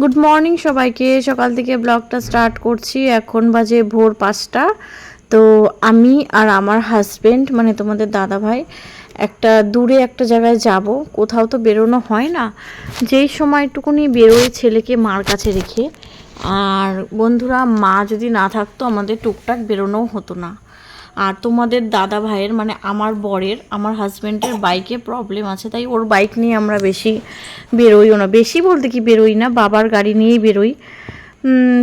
Good morning সবাইকে। সকাল থেকে ব্লগটা স্টার্ট করছি। এখন বাজে ভোর পাঁচটা। তো আমি আর আমার হাজবেন্ড মানে তোমাদের দাদা ভাই একটা দূরে একটা জায়গায় যাব। কোথাও তো বেরোনো হয় না। যেই সময়টুকুনি বেরোয় ছেলেকে মার কাছে রেখে। আর বন্ধুরা, মা যদি না থাকতো, আমাদের টুকটাক বেরোনোও হতো না। আর তোমাদের দাদা ভাইয়ের মানে আমার বরের, আমার হাজব্যান্ডের বাইকে প্রবলেম আছে, তাই ওর বাইক নিয়ে আমরা বেশি বেরোইও না। বেশি বলতে কি বেরোই না, বাবার গাড়ি নিয়েই বেরোই।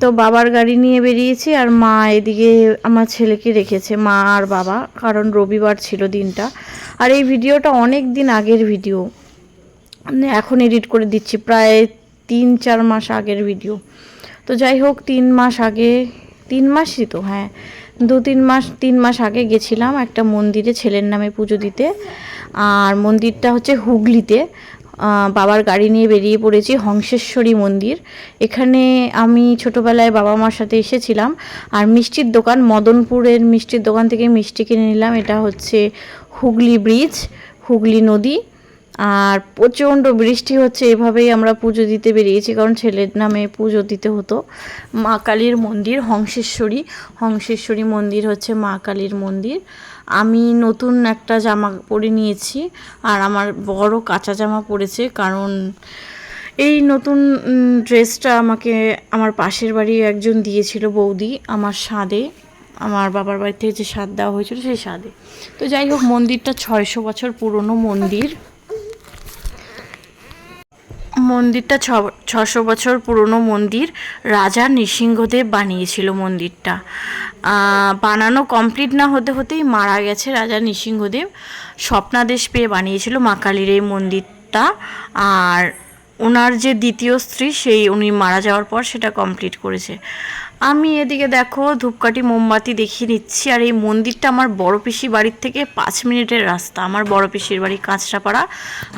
তো বাবার গাড়ি নিয়ে বেরিয়েছি আর মা এদিকে আমার ছেলেকে রেখেছে, মা আর বাবা, কারণ রবিবার ছিল দিনটা। আর এই ভিডিওটা অনেক দিন আগের ভিডিও। এখন এডিট করে দিচ্ছি, প্রায় তিন, চার মাস আগের ভিডিও তো যাই হোক, তিন মাস আগে, তিন মাসই তো হ্যাঁ। দু তিন মাস তিন মাস আগে গেছিলাম একটা মন্দিরে ছেলের নামে পুজো দিতে। আর মন্দিরটা হচ্ছে হুগলিতে। বাবার গাড়ি নিয়ে বেরিয়ে পড়েছি হংসেশ্বরী মন্দির। এখানে আমি ছোটোবেলায় বাবা মার সাথে এসেছিলাম। আর মিষ্টির দোকান, মদনপুরের মিষ্টির দোকান থেকে মিষ্টি কিনে নিলাম। এটা হচ্ছে হুগলি ব্রিজ, হুগলি নদী। আর প্রচণ্ড বৃষ্টি হচ্ছে, এভাবেই আমরা পুজো দিতে বেরিয়েছি, কারণ ছেলের নামে পুজো দিতে হতো। মা কালীর মন্দির, হংসেশ্বরী। হংসেশ্বরী মন্দির হচ্ছে মা কালীর মন্দির। আমি নতুন একটা জামা পরে নিয়েছি, আর আমার বড় কাঁচা জামা পরেছে, কারণ এই নতুন ড্রেসটা আমাকে আমার পাশের বাড়ি একজন দিয়েছিল বৌদি, আমার স্বাদে আমার বাবার বাড়ি থেকে যে স্বাদ দেওয়া হয়েছিল, সেই স্বাদে তো যাই হোক, মন্দিরটা ছয়শো বছর পুরনো মন্দির। মন্দিরটা ছশো বছর পুরনো মন্দির। রাজা নৃসিংহদেব বানিয়েছিল মন্দিরটা। বানানো কমপ্লিট না হতে হতেই মারা গেছে রাজা নৃসিংহদেব। স্বপ্নাদেশ পেয়ে বানিয়েছিল মা কালীর এই মন্দিরটা। আর ওনার যে দ্বিতীয় স্ত্রী, সেই উনি মারা যাওয়ার পর সেটা কমপ্লিট করেছে। আমি এদিকে দেখো, ধূপকাঠি, মোমবাতি দেখিয়ে নিচ্ছি। আর এই মন্দিরটা আমার বড় পিসি বাড়ির থেকে পাঁচ মিনিটের রাস্তা। আমার বড় পিসির বাড়ি কাঁচরাপাড়া।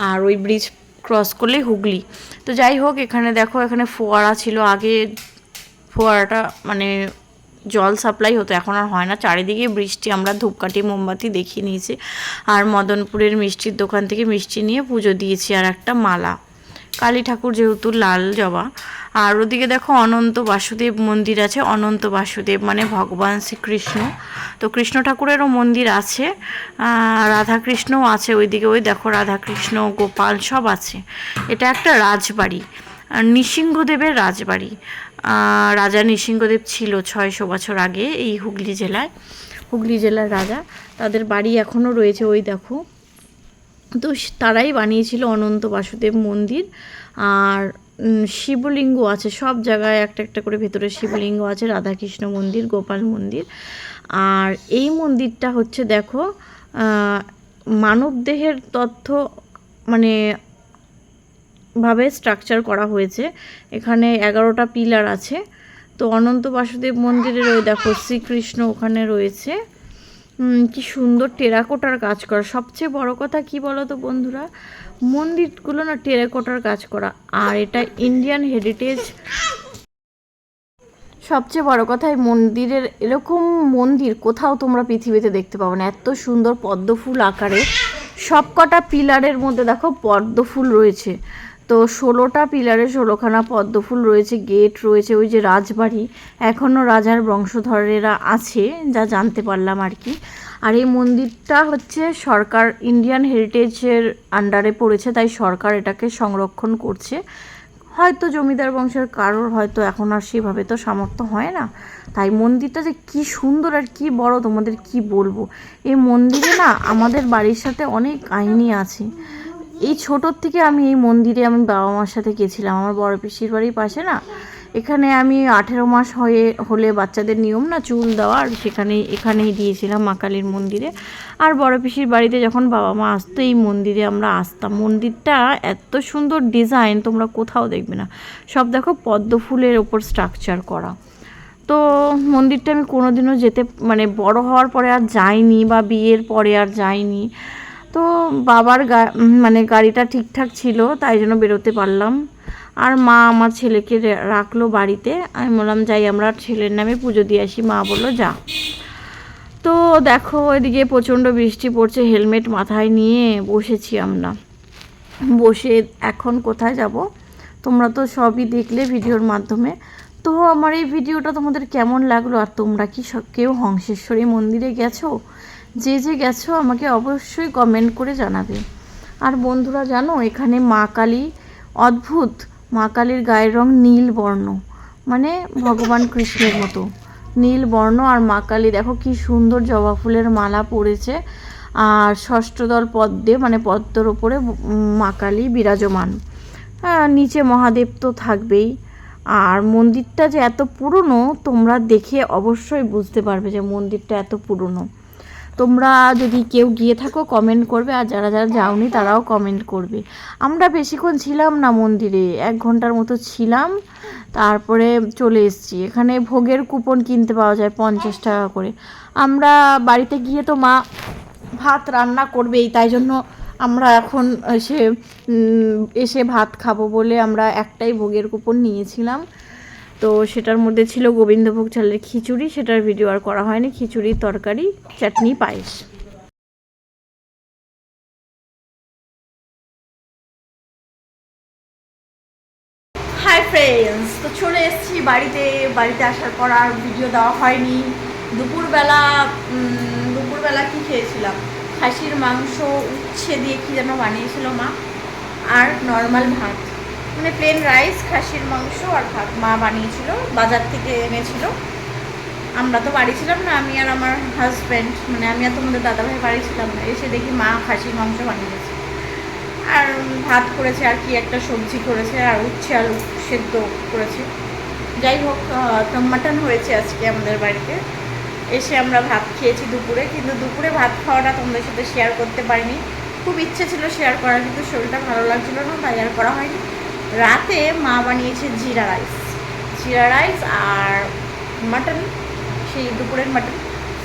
আর ওই ব্রিজ ক্রস করলে হুগলি। তো যাই হোক, এখানে দেখো, এখানে ফোয়ারা ছিল। আগে ফোয়ারাটা মানে জল সাপ্লাই হতো, এখন আর হয় না। চারিদিকে বৃষ্টি, আমরা ধূপকাঠি, মোমবাতি দেখিয়ে নিয়েছি। আর মদনপুরের মিষ্টির দোকান থেকে মিষ্টি নিয়ে পুজো দিয়েছি আর একটা মালা। কালী ঠাকুর যেহেতু লাল জবা আর ওদিকে দেখো অনন্ত বাসুদেব মন্দির আছে, অনন্ত বাসুদেব মানে ভগবান শ্রীকৃষ্ণ। তো কৃষ্ণ ঠাকুরেরও মন্দির আছে রাধাকৃষ্ণও আছে ওইদিকে, ওই দেখো রাধাকৃষ্ণ, গোপাল সব আছে। এটা একটা রাজবাড়ি নৃসিংহদেবের রাজবাড়ি। রাজা নৃসিংহদেব ছিল ছয়শো বছর আগে এই হুগলি জেলায়, হুগলি জেলার রাজা। তাদের বাড়ি এখনও রয়েছে ওই দেখো। তো তারাই বানিয়েছিল অনন্ত বাসুদেব মন্দির, আর শিবলিঙ্গ আছে সব জায়গায় একটা একটা করে ভেতরে শিবলিঙ্গ আছে রাধাকৃষ্ণ মন্দির গোপাল মন্দির। আর এই মন্দিরটা হচ্ছে দেখো আহ, মানবদেহের তথ্য মানে ভাবে স্ট্রাকচার করা হয়েছে। এখানে এগারোটা পিলার আছে। তো অনন্ত বাসুদেব মন্দিরের ওই দেখো শ্রীকৃষ্ণ ওখানে রয়েছে। কি সুন্দর টেরাকোটার কাজ করা। সবচেয়ে বড় কথা কি বলো তো বন্ধুরা? মন্দিরগুলো না টেরাকোটার কাজ করা। আর এটা ইন্ডিয়ান হেরিটেজ সবচেয়ে বড় কথা, এই মন্দিরের এরকম মন্দির কোথাও তোমরা পৃথিবীতে দেখতে পাবো না। এত সুন্দর পদ্ম ফুল আকারে সবকটা পিলারের মধ্যে দেখো পদ্ম ফুল রয়েছে। তো ষোলোটা পিলারে ষোলোখানা পদ্মফুল রয়েছে, গেট রয়েছে, ওই যে রাজবাড়ি। এখনও রাজার বংশধরেরা আছে, যা জানতে পারলাম আর কি। আর এই মন্দিরটা হচ্ছে সরকার ইন্ডিয়ান হেরিটেজের আন্ডারে পড়েছে, তাই সরকার এটাকে সংরক্ষণ করছে। হয়তো জমিদার বংশের কারোর হয়তো এখন আর সেভাবে তো সামর্থ্য হয় না। তাই মন্দিরটা যে কি সুন্দর আর কি বড়, তোমাদের কি বলব? এই মন্দিরে না আমাদের বাড়ির সাথে অনেক কাহিনী আছে। এই ছোটোর থেকে আমি এই মন্দিরে আমি বাবা মার সাথে গেছিলাম। আমার বড় পিসির বাড়ির পাশে না? এখানে আমি আঠেরো মাস হয়ে, হলে বাচ্চাদের নিয়ম না, চুল দেওয়া, আর সেখানে এখানেই দিয়েছিলাম মা কালীর মন্দিরে। আর বড় পিসির বাড়িতে যখন বাবা মা আসতো, এই মন্দিরে আমরা আসতাম। মন্দিরটা এত সুন্দর ডিজাইন তোমরা কোথাও দেখবে না। সব দেখো পদ্ম ফুলের ওপর স্ট্রাকচার করা। তো মন্দিরটা আমি কোনোদিনও যেতে মানে বড় হওয়ার পরে আর যাইনি বা বিয়ের পরে আর যাইনি। তো বাবার মানে গাড়িটা ঠিকঠাক ছিল, তাই জন্য বেরোতে পারলাম। আর মা আমার ছেলেকে রাখল বাড়িতে। আমি বললাম, যাই, আমরা ছেলের নামে পুজো দিয়ে আসি। মা বলল, যা। তো দেখো, এদিকে প্রচণ্ড বৃষ্টি পড়ছে, হেলমেট মাথায় নিয়ে বসেছি আমরা। বসে এখন কোথায় যাব? তোমরা তো সবই দেখলে ভিডিওর মাধ্যমে। তো আমার এই ভিডিওটা তোমাদের কেমন লাগল? আর তোমরা কি সব- কেউ হংসেশ্বরী মন্দিরে গেছো? যে যে গেছো আমাকে অবশ্যই কমেন্ট করে জানাবে। আর বন্ধুরা জানো, এখানে মা কালী অদ্ভুত। মা কালীর গায়ের রং নীল বর্ণ মানে ভগবান কৃষ্ণের মতো। নীল বর্ণ আর মা কালী, দেখো কি সুন্দর জবা ফুলের মালা পড়েছে। আর ষষ্ঠদল পদ্মে মানে পদ্মর ওপরে মা কালী বিরাজমান। হ্যাঁ নিচে মহাদেব তো থাকবেই। আর মন্দিরটা যে এত পুরনো, তোমরা দেখে অবশ্যই বুঝতে পারবে যে মন্দিরটা এত পুরনো। তোমরা যদি কেউ গিয়ে থাকো কমেন্ট করবে, আর যারা যারা যাওনি তারাও কমেন্ট করবে। আমরা বেশিক্ষণ ছিলাম না মন্দিরে, এক ঘণ্টার মতো ছিলাম, তারপরে চলে এসেছি। এখানে ভোগের কুপন কিনতে পাওয়া যায় পঞ্চাশ টাকা করে। আমরা বাড়িতে গিয়ে তো মা ভাত রান্না করবেই, তাই জন্য আমরা এখন এসে এসে ভাত খাব বলে আমরা একটাই ভোগের কুপন নিয়েছিলাম। তো সেটার মধ্যে ছিল গোবিন্দভোগ চালের খিচুড়ি, সেটার ভিডিও আর করা হয়নি, খিচুড়ি, তরকারি, চাটনি, পায়েস। হাই ফ্রেন্ডস তো চলে এসেছি বাড়িতে। বাড়িতে আসার পর আর ভিডিও দেওয়া হয়নি। দুপুরবেলা দুপুরবেলা কি খেয়েছিলাম? খাসির মাংস উচ্ছে দিয়ে কি যেন বানিয়েছিল মা? আর নর্মাল ভাত। মানে প্লেন রাইস খাসির মাংস আর ভাত মা বানিয়েছিল, বাজার থেকে এনেছিল। আমরা তো বাড়ি ছিলাম না, আমি আর আমার হাজব্যান্ড মানে আমি আর তোমাদের দাদাভাই বাড়ি ছিলাম না, এসে দেখি মা খাসির মাংস বানিয়েছে। আর ভাত করেছে আর কি একটা সবজি করেছে, আর উচ্ছে আলু সেদ্ধ করেছে। যাই হোক মাটন হয়েছে আজকে আমাদের বাড়িতে। এসে আমরা ভাত খেয়েছি দুপুরে, কিন্তু দুপুরে ভাত খাওয়াটা তোমাদের সাথে শেয়ার করতে পারিনি। খুব ইচ্ছে ছিল শেয়ার করার, কিন্তু শরীরটা ভালো লাগছিল না, তাই আর করা হয়নি। রাতে মা বানিয়েছে জিরা রাইস। জিরা রাইস আর মাটন, সেই দুপুরের মাটন।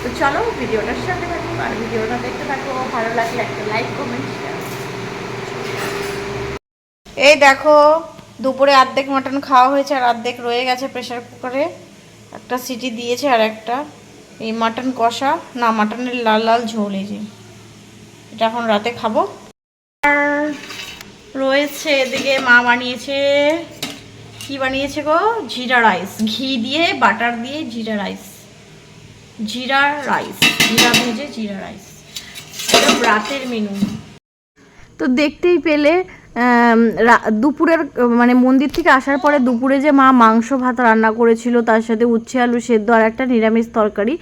তো চলো ভিডিওটার সাথে থাকো, আর ভিডিওটা দেখতে থাকো। ভালো লাগলে একটা লাইক, কমেন্ট এই দেখো, দুপুরে অর্ধেক মাটন খাওয়া হয়েছে আর অর্ধেক রয়ে গেছে প্রেশার কুকারে একটা সিটি দিয়েছে আর একটা। এই মাটন কষা, না, মাটনের লাল লাল ঝোল এই যে। এটা এখন রাতে খাব। রয়েছে এদিকে মা বানিয়েছে, কি বানিয়েছে গো? জিরা রাইস। ঘি দিয়ে, বাটার দিয়ে জিরা রাইস। জিরা রাইস। জিরা ভেজে জিরা রাইস। রাতের মেনু তো দেখতেই পেলে দুপুরের মানে মন্দির থেকে আসার পরে দুপুরে যে মা মাংস ভাত রান্না করেছিল, তার সাথে উচ্ছে, আলু সেদ্ধ আর একটা নিরামিষ তরকারি,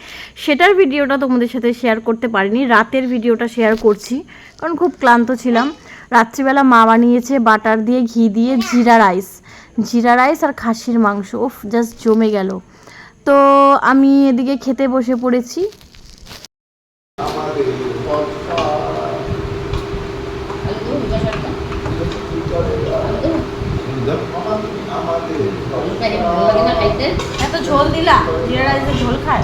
সেটার ভিডিওটা তোমাদের সাথে শেয়ার করতে পারিনি। রাতের ভিডিওটা শেয়ার করছি, কারণ খুব ক্লান্ত ছিলাম। রাত্রিবেলা মা বানিয়েছে বাটার দিয়ে ঘি দিয়ে জিরা রাইস। জিরা রাইস আর খাসির মাংস উফ জাস্ট জমে গেল। তো আমি এদিকে খেতে বসে পড়েছি। এত ঝোল দিলা? জিরা রাইসের ঝোল খায়?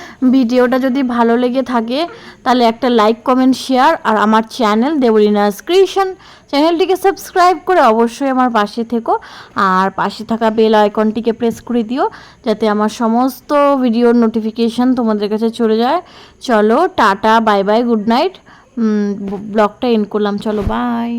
ভিডিওটা যদি ভালো লেগে থাকে, তাহলে একটা লাইক কমেন্ট শেয়ার আর আমার চ্যানেল দেবরিনাস ক্রিয়েশন চ্যানেলটিকে সাবস্ক্রাইব করে অবশ্যই আমার পাশে থেকো আর পাশে থাকা বেল আইকনটিকে প্রেস করে দিও যাতে আমার সমস্ত ভিডিওর নোটিফিকেশন তোমাদের কাছে চলে যায়। চলো, tata bye bye good night ব্লগটা এন্ড করলাম। চলো বাই